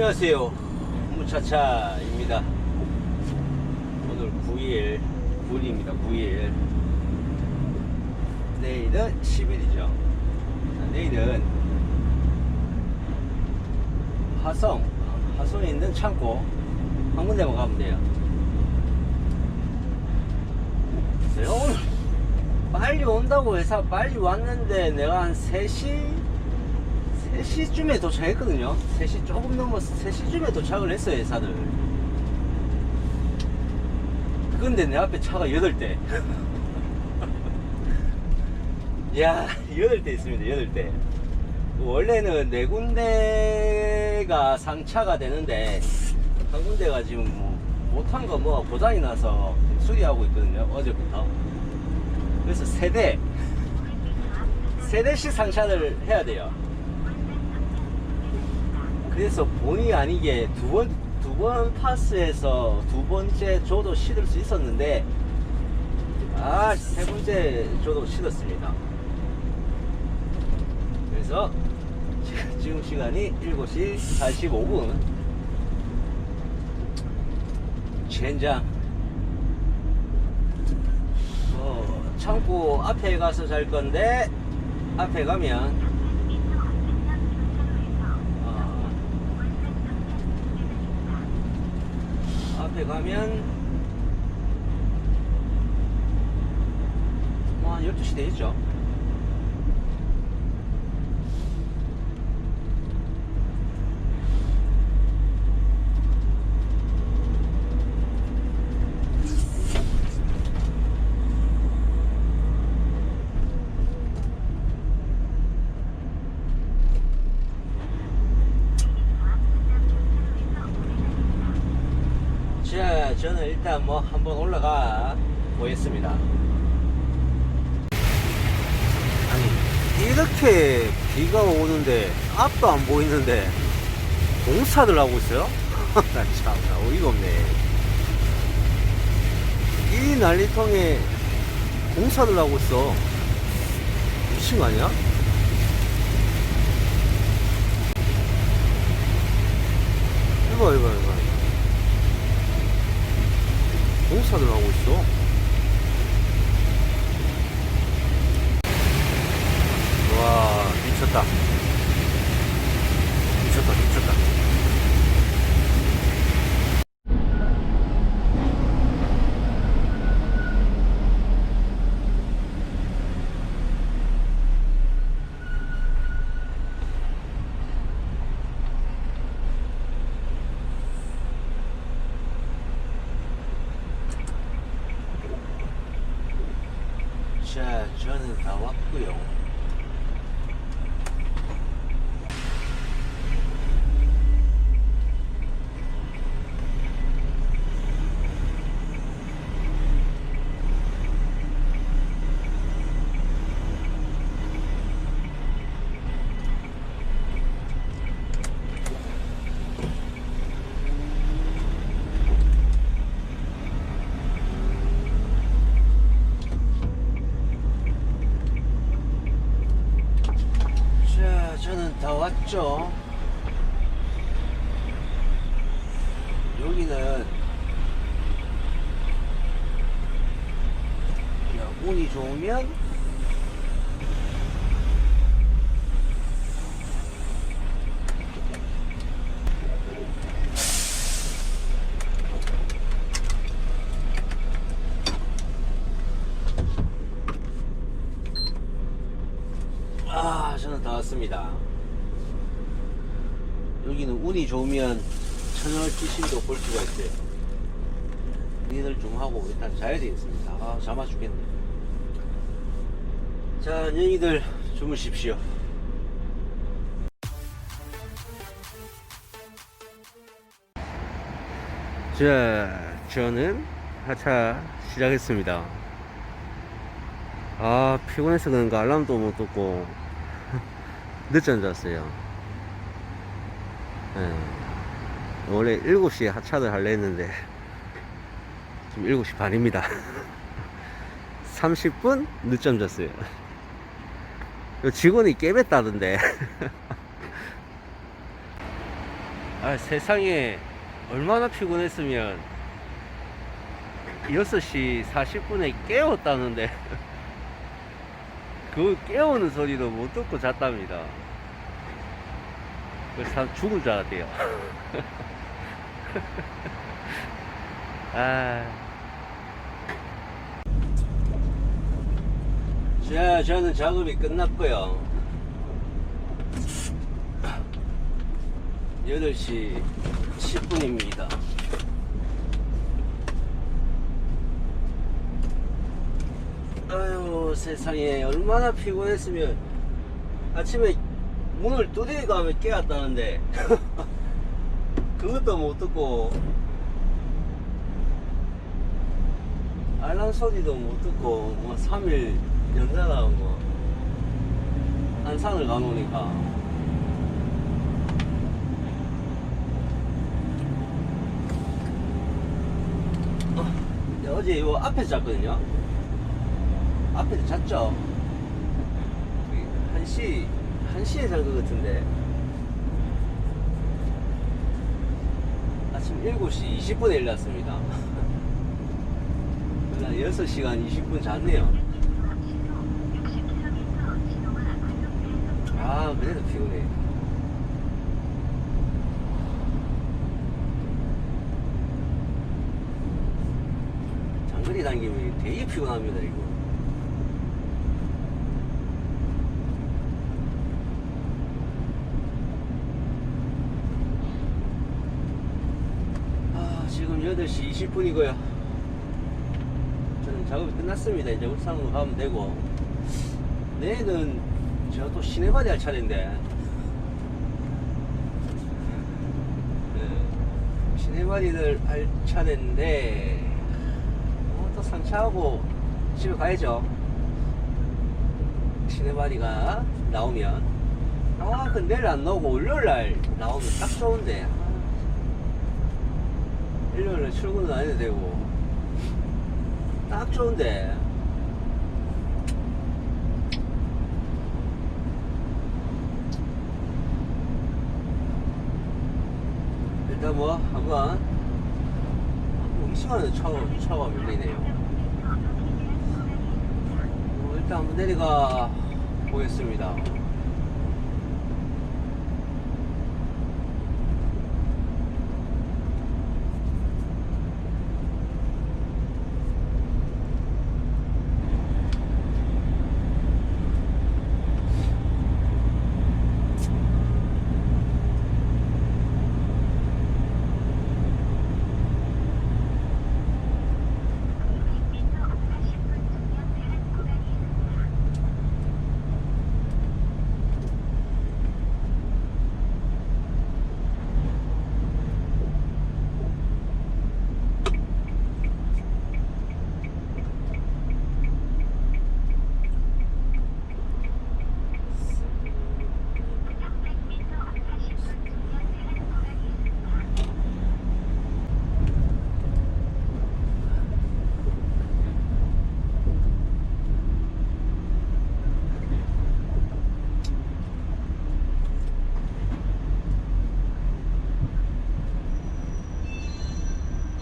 안녕하세요. 무차차입니다. 오늘 9일, 9일입니다. 9일. 내일은 10일이죠. 내일은 화성, 화성에 있는 창고 한 군데만 가면 돼요. 오늘 빨리 온다고 해서 빨리 왔는데 내가 한 3시 3시쯤에 도착했거든요. 3시 조금 넘어서 3시쯤에 도착을 했어요, 회사들. 근데 내 앞에 차가 8대. 야, 8대 있습니다, 8대. 원래는 네 군데가 상차가 되는데, 한 군데가 지금 뭐, 못한 거 뭐 고장이 나서 수리하고 있거든요, 어제부터. 그래서 세대, 세대씩 상차를 해야 돼요. 그래서 본의 아니게 두 번, 두 번 파스에서 두 번째 조도 시들 수 있었는데, 아, 세 번째 조도 시었습니다. 그래서 지- 지금 시간이 7시 45분. 젠장. 어, 창고 앞에 가서 잘 건데, 앞에 가면, 어, 앞에 가면 뭐 한 12시 되겠죠 자 저는 일단 뭐 한번 올라가 보겠습니다 아니 이렇게 비가 오는데 앞도 안 보이는데 공사들 하고 있어요? 나 참 나 어이가 없네 이 난리통에 공사들 하고 있어 미친 거 아니야? 이봐 이봐 이봐 공사들 하고 있어. 와, 미쳤다. 미쳤다, 미쳤다. 자, 저는 다 왔고요. 자, 저는 다 왔죠. 여기는 야, 운이 좋으면 아, 저는 다 왔습니다. 여기는 운이 좋으면 천월 지신도 볼 수가 있어요. 일을 좀 하고 일단 자야 되겠습니다. 아, 잠아 죽겠네. 자, 안녕히들 주무십시오. 자, 저는 하차 시작했습니다. 아 피곤해서 그런가 알람도 못 듣고 늦잠 잤어요 예. 원래 7시에 하차를 하려 했는데 지금 7시 반입니다 30분 늦잠 잤어요 요 직원이 깨bes다던데 아, 세상에 얼마나 피곤했으면 6시 40분에 깨웠다는데 그 깨우는 소리도 못 듣고 잤답니다. 그래서 죽을 줄 알았대요. 아. 자, 저는 작업이 끝났고요. 8시 10분입니다. 아유, 세상에 얼마나 피곤했으면 아침에 문을 두드려 가면 깨웠다는데. 그것도 못 듣고. 알람 소리도 못 듣고 뭐 3일 연달아 뭐 안산을 가노니까. 어, 어제 이거 앞에서 잤거든요? 앞에서 잤죠? 1시 1시에 잔 것 같은데. 아침 7시 20분에 일어났습니다. 그냥 6시간 20분 잤네요. 아 그래도 피곤해. 장거리 당기면 되게 피곤합니다 이거 아, 지금 8시 20분이고요. 저는 작업이 끝났습니다. 이제 울산으로 가면 되고. 내일은 제가 또 시내발이 할 차례인데. 네, 시내발이를 할 차례인데 어, 또 상차하고 집에 가야죠. 시내발이가 나오면. 아 근데 내일 안 나오고 월요일 날 나오면 딱 좋은데. 아, 일요일날 출근은 안 해도 되고. 딱 좋은데. 일단 뭐 한번 이 시간에 차가, 차가 밀리네요. 뭐 일단 한번 내려가 보겠습니다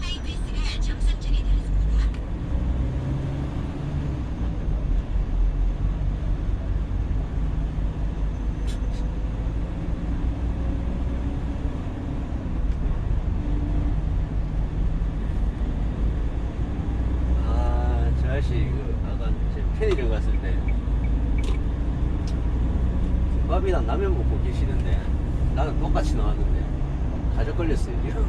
하이패스가 정상 중에 들었습니다. 아, 저 아저씨, 그, 아까 제 편의점 갔을 때, 김밥이랑 라면 먹고 계시는데, 나는 똑같이 나왔는데, 가져 걸렸어요, 지금.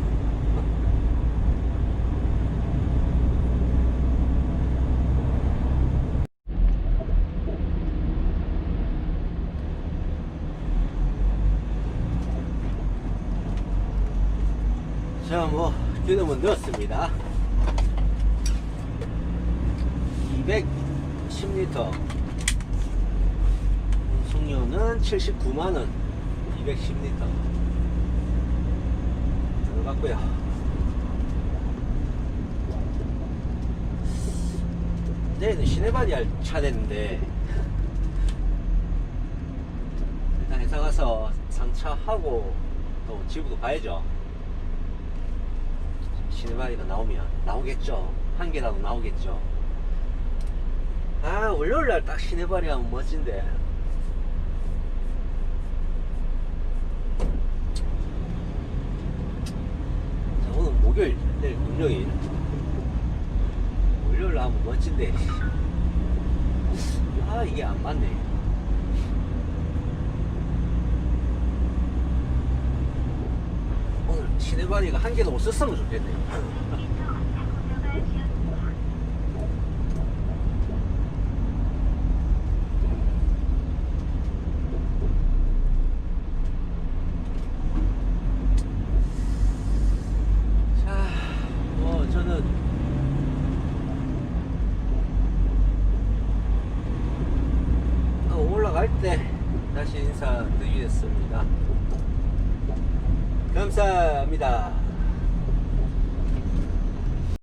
자, 뭐, 기름은 넣었습니다. 210리터. 송료는 79만원. 210리터. 들어갔고요. 내일은 할 차례인데, 일단 회사 가서 상차하고 또 지구도 가야죠. 시네마리가 나오면 나오겠죠. 한 개라도 나오겠죠. 아 월요일 날 딱 시네마리 하면 멋진데. 자, 오늘 목요일, 내일 금요일. 월요일 날 하면 멋진데. 아 이게 안 맞네. 오늘 시네마리가 한 개도 없었으면 좋겠네